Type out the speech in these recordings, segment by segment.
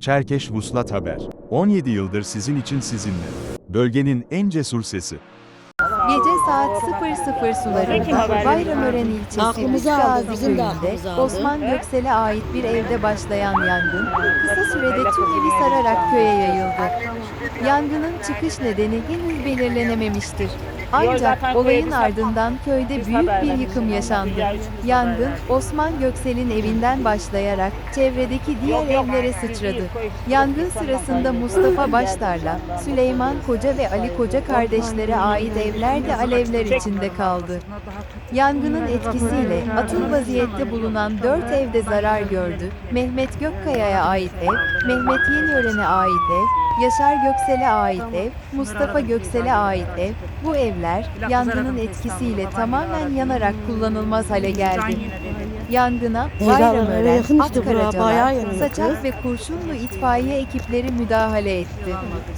Çerkeş Vuslat Haber. 17 yıldır sizin için sizinle. Bölgenin en cesur sesi. Gece saat 00 sularında Bayramören ilçesi de köyünde. Osman Göksel'e ait bir evde başlayan yangın kısa sürede tüm evi sararak köye yayıldı. Yangının çıkış nedeni henüz belirlenememiştir. Ancak olayın ardından köyde büyük bir yıkım yaşandı. Yangın Osman Göksel'in evinden başlayarak çevredeki diğer evlere sıçradı. Yangın sırasında Mustafa Baştar'la Süleyman Koca ve Ali Koca kardeşlere ait evler de alevler içinde kaldı. Yangının etkisiyle atıl vaziyette bulunan dört evde zarar gördü. Mehmet Gökkaya'ya ait ev, Mehmet Yenyören'e ait ev, Yaşar Göksel'e ait ev, Mustafa Göksel'e ait ev, bu evler yangının etkisiyle tamamen yanarak kullanılmaz hale geldi. Yangına Bayramören, Akkaracalar, Saçak ve Kurşunlu itfaiye ekipleri müdahale etti.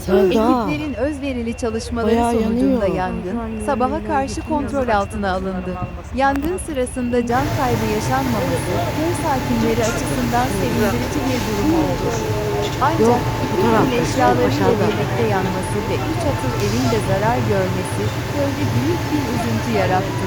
Ekiplerin özverili çalışmaları sonucunda yangın sabaha karşı kontrol altına alındı. Yangın sırasında can kaybı yaşanmaması köy sakinleri açısından sevindirici bir durum oldu. Ancak Yok, bu bütün tarafta, eşyalarıyla aşağıda. birlikte yanması ve üç atıl evin de zarar görmesi köyde büyük bir üzüntü yarattı.